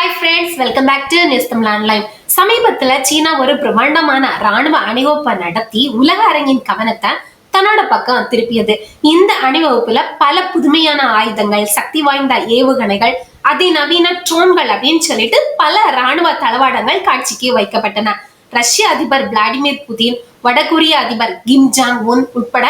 Hi friends welcome back to news Tamil online சமீபத்துல சீனா ஒரு பிரம்மாண்டமான ராணுவ அணிவகுப்பை நடத்தி உலக அரங்கின் கவனத்தை தன்னோட பக்கம் திருப்பியது. இந்த அணிவகுப்புல பல புதுமையான ஆயுதங்கள் சக்தி வாய்ந்த ஏவுகணைகள் அதிநவீன ட்ரோன்கள் அப்படின்னு சொல்லிட்டு பல ராணுவ தளவாடங்கள் காட்சிக்கு வைக்கப்பட்டன. ரஷ்ய அதிபர் விளாடிமிர் புதின் வடகொரிய அதிபர் கிம் ஜாங் உன் உட்பட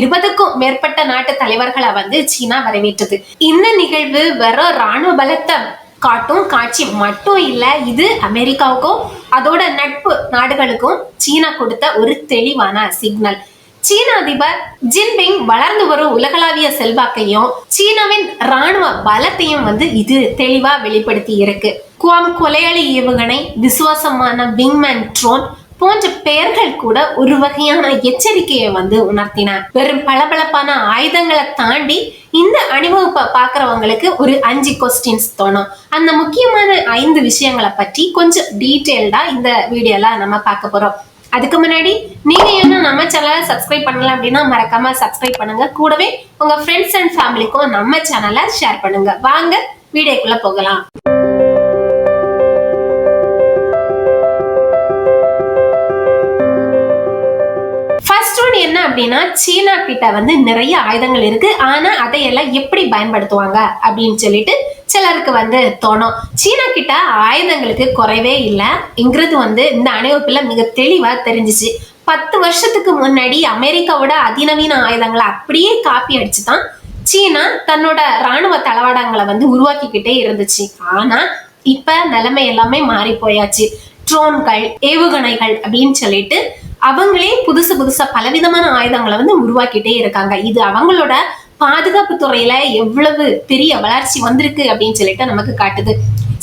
இருபதுக்கும் மேற்பட்ட நாட்டு தலைவர்களை வந்து சீனா வரவேற்றது. இந்த நிகழ்வு வெறும் ராணுவ பலத்தை காட்டும் காட்சி மட்டும் இல்ல இது அமெரிக்காவுக்கும் அதோட நட்பு நாடுகளுக்கும் சீனா கொடுத்த ஒரு தெளிவான சிக்னல். சீன அதிபர் ஜின்பிங் வளர்ந்து வரும் உலகளாவிய செல்வாக்கையும் சீனாவின் ராணுவ பலத்தையும் வந்து இது தெளிவா வெளிப்படுத்தி இருக்கு. குவாம் கொலையாளி ஏவுகணை விசுவாசமான விங்மேன் ட்ரோன் போன்ற பெயர்கள் கூட ஒரு வகையான எச்சரிக்கையை வந்து உணர்த்தின. வெறும் பளபளப்பான ஆயுதங்களை தாண்டி இந்த அணிவகுப்பை பாக்குறவங்களுக்கு ஒரு அஞ்சு கொஸ்டின்ஸ் தோணும். அந்த முக்கியமான ஐந்து விஷயங்களை பற்றி கொஞ்சம் டீட்டெயில்டா இந்த வீடியோல நம்ம பார்க்க போறோம். அதுக்கு முன்னாடி நீங்க இன்னும் நம்ம சேனலை சப்ஸ்கிரைப் பண்ணல அப்படின்னா மறக்காம சப்ஸ்கிரைப் பண்ணுங்க. கூடவே உங்க ஃப்ரெண்ட்ஸ் அண்ட் ஃபேமிலிக்கும் நம்ம சேனலை ஷேர் பண்ணுங்க. வாங்க வீடியோக்குள்ள போகலாம். இன்னொன்று என்ன அப்படின்னா சீனா கிட்ட வந்து நிறைய ஆயுதங்கள் இருக்கு. ஆனா அதையெல்லாம் எப்படி பயன்படுத்துவாங்க அப்படின்னு சொல்லிட்டு சிலருக்கு வந்து தோணும். சீனா கிட்ட ஆயுதங்களுக்கு குறைவே இல்லை. இங்கிறது வந்து இந்த அணிவகுப்பில் மிக தெளிவாக தெரிஞ்சிச்சு. பத்து வருஷத்துக்கு முன்னாடி அமெரிக்காவோட அதிநவீன ஆயுதங்களை அப்படியே காப்பி அடிச்சு தான் சீனா தன்னோட ராணுவ தளவாடங்களை வந்து உருவாக்கிக்கிட்டே இருந்துச்சு. ஆனா இப்ப நிலைமை எல்லாமே மாறி போயாச்சு. ட்ரோன்கள் ஏவுகணைகள் அப்படின்னு சொல்லிட்டு அவங்களே புதுசு புதுசா பலவிதமான ஆயுதங்களை வந்து உருவாக்கிட்டே இருக்காங்க. இது அவங்களோட பாதுகாப்பு துறையில எவ்வளவு பெரிய வளர்ச்சி வந்திருக்கு அப்படின்னு சொல்லிட்டு நமக்கு காட்டுது.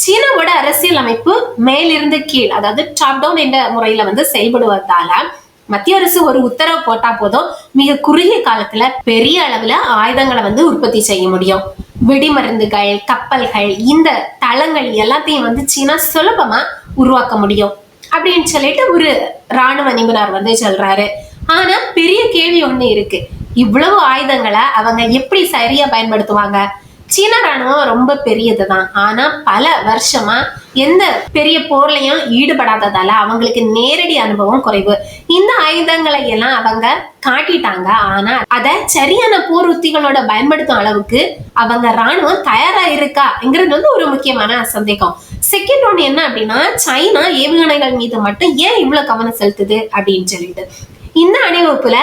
சீனாவோட அரசியல் அமைப்பு மேலிருந்து கீழ் அதாவது டாப் டவுன் என்ற முறையில வந்து செயல்படுவதால மத்திய அரசு ஒரு உத்தரவு போட்டா போதும். மிக குறுகிய காலத்துல பெரிய அளவுல ஆயுதங்களை வந்து உற்பத்தி செய்ய முடியும். வெடிமருந்துகள் கப்பல்கள் இந்த தளங்கள் எல்லாத்தையும் வந்து சீனா சுலபமா உருவாக்க முடியும். அப்படின்னு சொல்லிட்டு ஒரு ராணுவ நிபுணர் வந்து சொல்றாரு. ஆனா பெரிய கேள்வி ஒண்ணு இருக்கு. இவ்வளவு ஆயுதங்களை அவங்க எப்படி சரியா பயன்படுத்துவாங்க? சீன ராணுவம் ரொம்ப பெரியதுதான். ஆனா பல வருஷமா எந்த பெரிய போர்லயும் ஈடுபடாததால அவங்களுக்கு நேரடி அனுபவம் குறைவு. இந்த ஆயுதங்களை எல்லாம் அவங்க காட்டிட்டாங்க. ஆனா அத சரியான போர் உத்திகளோட பயன்படுத்தும் அளவுக்கு அவங்க ராணுவம் தயாரா இருக்காங்கிறது வந்து ஒரு முக்கியமான சந்தேகம். செகண்ட் ஒன் என்ன அப்படின்னா சைனா ஏவுகணைகள் மீது மட்டும் ஏன் இவ்வளவு கவனம் செலுத்துது அப்படின்னு சொல்லிட்டு. இந்த அணிவகுப்புல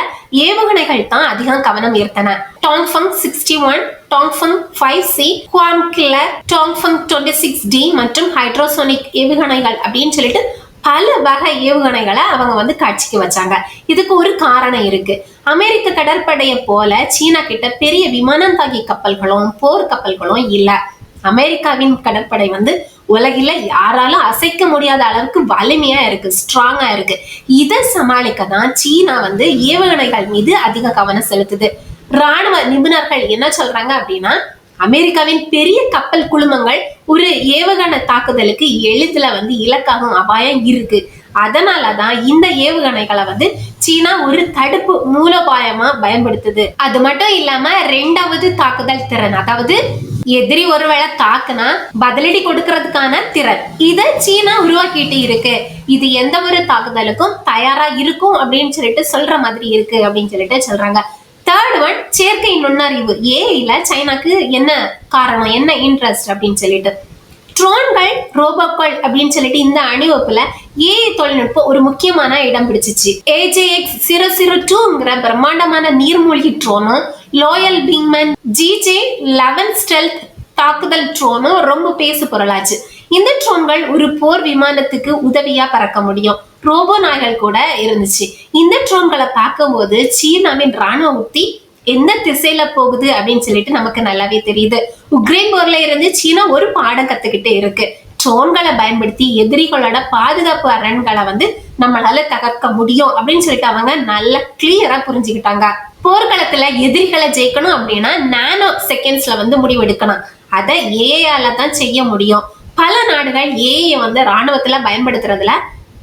ஏவுகணைகள் தான் அதிகம் கவனம் ஈர்த்தன. Dongfeng sixty one Dongfeng five C Guam killer Dongfeng twenty six D மற்றும் ஹைட்ரோசோனிக் ஏவுகணைகள் அப்படின்னு சொல்லிட்டு பல வகை ஏவுகணைகளை அவங்க வந்து காட்சிக்கு வச்சாங்க. இதுக்கு ஒரு காரணம் இருக்கு. அமெரிக்க கடற்படையை போல சீனா கிட்ட பெரிய விமானம் தாக்கி கப்பல்களும் போர் கப்பல்களும் இல்ல. அமெரிக்காவின் கடற்படை வந்து உலகில யாராலும் அசைக்க முடியாத அளவுக்கு வலிமையா இருக்கு ஸ்ட்ராங்கா இருக்கு. இதை சமாளிக்க தான் சீனா வந்து ஏவுகணைகள் மீது அதிக கவனம் செலுத்துது. ராணுவ நிபுணர்கள் என்ன சொல்றாங்க அப்படின்னா அமெரிக்காவின் பெரிய கப்பல் குழுமங்கள் ஒரு ஏவுகணை தாக்குதலுக்கு எளிதில் வந்து இலக்காகும் அபாயம் இருக்கு. அதனாலதான் இந்த ஏவுகணைகளை வந்து சீனா ஒரு தடுப்பு மூலோபாயமா பயன்படுத்துது. அது மட்டும் இல்லாம ரெண்டாவது தாக்குதல் திறன் அதாவது எதிரி ஒருவேளை தாக்குனா பதிலடி கொடுக்கறதுக்கான திறன். இதை சீனா உருவாக்கிட்டு இருக்கு. இது எந்த ஒரு தாக்குதலுக்கும் தயாரா இருக்கும் அப்படின்னு சொல்லிட்டு சொல்ற மாதிரி இருக்கு அப்படின்னு சொல்லிட்டு சொல்றாங்க. தேர்ட் ஒன் செயற்கை நுண்ணறிவு. ஏஐல சைனாக்கு என்ன காரணம் என்ன இன்ட்ரெஸ்ட் அப்படின்னு சொல்லிட்டு. ட்ரோன்கள் ரோபோக்கள் அப்படின்னு சொல்லிட்டு இந்த அணிவகுப்புல ஏஐ தொழில்நுட்பம் ஒரு முக்கியமான இடம் பிடிச்சிச்சு. ஏஜேஎக்ஸ் ஜீரோ ஜீரோ டூங்கிற பிரம்மாண்டமான நீர்மூழ்கி ட்ரோனும் லோயல் பிங்மன் ஜிஜே லெவன் ஸ்டெல்த் தாக்குதல் ட்ரோனும் ரொம்ப பேசு பொருளாச்சு. இந்த ட்ரோன்கள் ஒரு போர் விமானத்துக்கு உதவியா பறக்க முடியும். ரோபோ நாய்கள் கூட இருந்துச்சு. இந்த ட்ரோன்களை பார்க்கும்போது சீனாவின் ராணுவ உத்தி எந்த திசையில போகுது அப்படின்னு சொல்லிட்டு நமக்கு நல்லாவே தெரியுது. உக்ரைன் போர்ல இருந்து சீனா ஒரு பாடம் கத்துக்கிட்டு இருக்கு. ட்ரோன்களை பயன்படுத்தி எதிரிகளோட பாதுகாப்பு அரண்களை வந்து நம்மளால தகர்க்க முடியும் அப்படின்னு சொல்லிட்டு அவங்க நல்லா கிளியரா புரிஞ்சுக்கிட்டாங்க. போர்க்களத்துல எதிரிகளை ஜெயிக்கணும் அப்படின்னா நானோ செகண்ட்ஸ்ல வந்து முடிவெடுக்கணும். அதை ஏஐல தான் செய்ய முடியும். பல நாடுகள் ஏஐ வந்து ராணுவத்துல பயன்படுத்துறதுல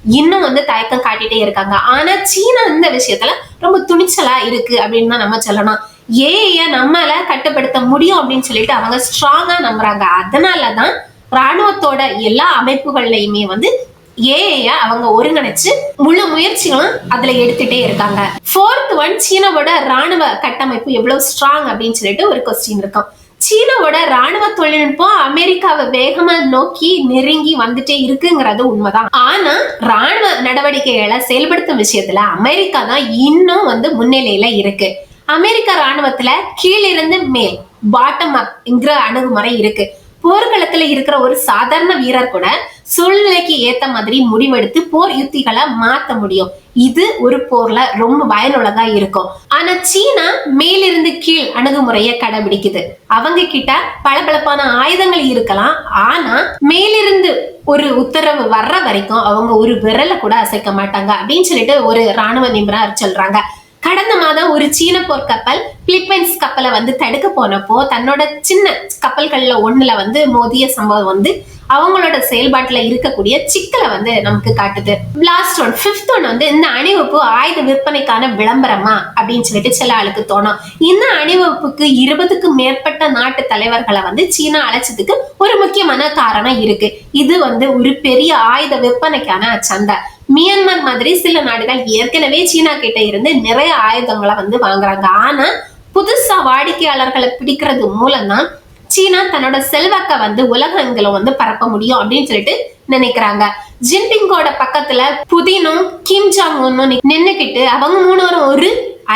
இன்னும் வந்து தயக்கம் காட்டிட்டே இருக்காங்க. ஆனா சீனா இந்த விஷயத்துல ரொம்ப துணிச்சலா இருக்கு அப்படின்னு தான் நம்ம சொல்லணும். ஏஐய நம்மால கட்டுப்படுத்த முடியும் அப்படின்னு சொல்லிட்டு அவங்க ஸ்ட்ராங்கா நம்புறாங்க. அதனாலதான் ராணுவத்தோட எல்லா அமைப்புகள்லயுமே வந்து ஏஐ அவங்க ஒருங்கிணைச்சு முழு முயற்சிகளும் அதுல எடுத்துட்டே இருக்காங்க. ஃபோர்த் ஒன் சீனாவோட ராணுவ கட்டமைப்பு எவ்வளவு ஸ்ட்ராங் அப்படின்னு சொல்லிட்டு ஒரு கொஸ்டின் இருக்கும். சீனாவோட ராணுவ தொழில்நுட்பம் அமெரிக்காவை வேகமா நோக்கி நெருங்கி வந்துட்டே இருக்குங்கிறது உண்மைதான். ஆனா ராணுவ நடவடிக்கைகளை செயல்படுத்தும் விஷயத்துல அமெரிக்கா தான் இன்னும் வந்து முன்னிலையில இருக்கு. அமெரிக்க ராணுவத்துல கீழிருந்து மேல் பாட்டம் அப்ங்கிற அணுகுமுறை இருக்கு. போர்க்களத்துல இருக்கிற ஒரு சாதாரண வீரர் கூட சூழ்நிலைக்கு ஏத்த மாதிரி முடிவெடுத்து போர் யுத்திகளை மாத்த முடியும். இது ஒரு போர்ல ரொம்ப பயனுள்ளதா இருக்கும். ஆனா சீனா மேலிருந்து கீழ் அணுகுமுறையை கடைபிடிக்குது. அவங்க கிட்ட பளபளப்பான ஆயுதங்கள் இருக்கலாம். ஆனா மேலிருந்து ஒரு உத்தரவு வர்ற வரைக்கும் அவங்க ஒரு விரலை கூட அசைக்க மாட்டாங்க அப்படின்னு சொல்லிட்டு ஒரு ராணுவ நிபுணர் சொல்றாங்க. கடந்த மாதம் ஒரு சீன போர் கப்பல் பிலிப்பைன்ஸ் கப்பலை வந்து தடுக்க போனப்போ தன்னோட சின்ன கப்பல்கள்ல ஒண்ணுல வந்து மோதிய சம்பவம் வந்து அவங்களோட செயல்பாட்டுல இருக்கக்கூடிய சிக்கலை வந்து நமக்கு காட்டுது. லாஸ்ட் ஒன் ஃபிஃப்த் ஒன் வந்து இந்த அணிவகுப்பு ஆயுத விற்பனைக்கான விளம்பரமா அப்படின்னு சொல்லிட்டு சில ஆளுக்கு தோணும். இந்த அணிவகுப்புக்கு இருபதுக்கும் மேற்பட்ட நாட்டு தலைவர்களை வந்து சீனா அழைச்சதுக்கு ஒரு முக்கியமான காரணம் இருக்கு. இது வந்து ஒரு பெரிய ஆயுத விற்பனைக்கான சந்தை. மியான்மர் மாதிரி சில நாடுகள் ஏற்கனவே சீனா கிட்ட இருந்து நிறைய ஆயுதங்களை வந்து வாங்குறாங்க. ஆனா புதுசா வாடிக்கையாளர்களை பிடிக்கிறது மூலம்தான் சீனா தன்னோட செல்வாக்க வந்து உலகங்களும் வந்து பரப்ப முடியும் அப்படின்னு சொல்லிட்டு நினைக்கிறாங்க. ஜின்பிங்கோட பக்கத்துல புதினும் கிம் ஜாங் ஒன்னும் நின்னுக்கிட்டு அவங்க மூணவரும் ஒரு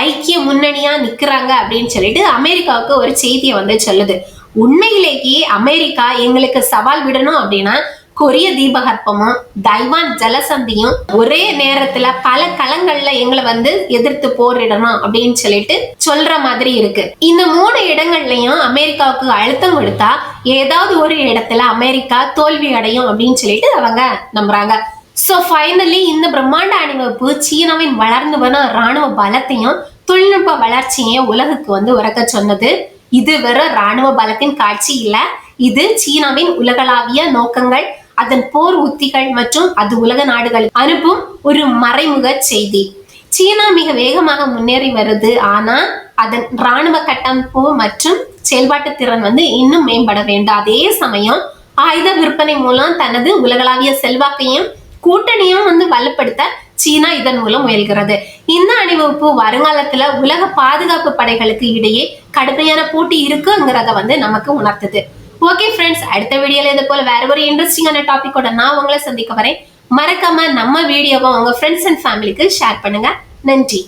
ஐக்கிய முன்னணியா நிக்கிறாங்க அப்படின்னு சொல்லிட்டு அமெரிக்காவுக்கு ஒரு செய்தியை வந்து சொல்லுது. உண்மையிலேயே அமெரிக்கா எங்களுக்கு சவால் விடணும் அப்படின்னா கொரிய தீபகற்பமும் தைவான் ஜலசந்தியும் ஒரே நேரத்துல பல களங்கள்ல எங்களை வந்து எதிர்த்து போரிடணும் அப்படின்னு சொல்லிட்டு சொல்ற மாதிரி இருக்கு. இந்த மூணு இடங்கள்லயும் அமெரிக்காவுக்கு அழுத்தம் கொடுத்தா ஏதாவது ஒரு இடத்துல அமெரிக்கா தோல்வி அடையும் அப்படின்னு சொல்லிட்டு அவங்க நம்புறாங்க. சோ ஃபைனலி இந்த பிரம்மாண்ட அணிவகுப்பு சீனாவின் வளர்ந்து வரும் ராணுவ பலத்தையும் தொழில்நுட்ப வளர்ச்சியையும் உலகுக்கு வந்து உறக்க சொன்னது. இது வெறும் ராணுவ பலத்தின் காட்சி இல்ல இது சீனாவின் உலகளாவிய நோக்கங்கள் அதன் போர் உத்திகள் மற்றும் அது உலக நாடுகள் அனுப்பும் ஒரு மறைமுக செய்தி. சீனா மிக வேகமாக முன்னேறி வருது. ஆனா அதன் ராணுவ கட்டமைப்பு மற்றும் செயல்பாட்டு திறன் வந்து இன்னும் மேம்பட வேண்டும். அதே சமயம் ஆயுத விற்பனை மூலம் தனது உலகளாவிய செல்வாக்கையும் கூட்டணியும் வந்து வலுப்படுத்த சீனா இதன் மூலம் முயல்கிறது. இந்த அணிவகுப்பு வருங்காலத்துல உலக பாதுகாப்பு படைகளுக்கு இடையே கடுமையான போட்டி இருக்குங்கிறத வந்து நமக்கு உணர்த்துது. ஓகே ஃப்ரெண்ட்ஸ் அடுத்த வீடியோல இது போல வேற ஒரு இன்ட்ரெஸ்டிங்கான டாபிக்கோட நான் உங்களை சந்திக்க வரேன் மறக்காம நம்ம வீடியோவை உங்க ஃப்ரெண்ட்ஸ் அண்ட் ஃபேமிலிக்கு ஷேர் பண்ணுங்க. நன்றி.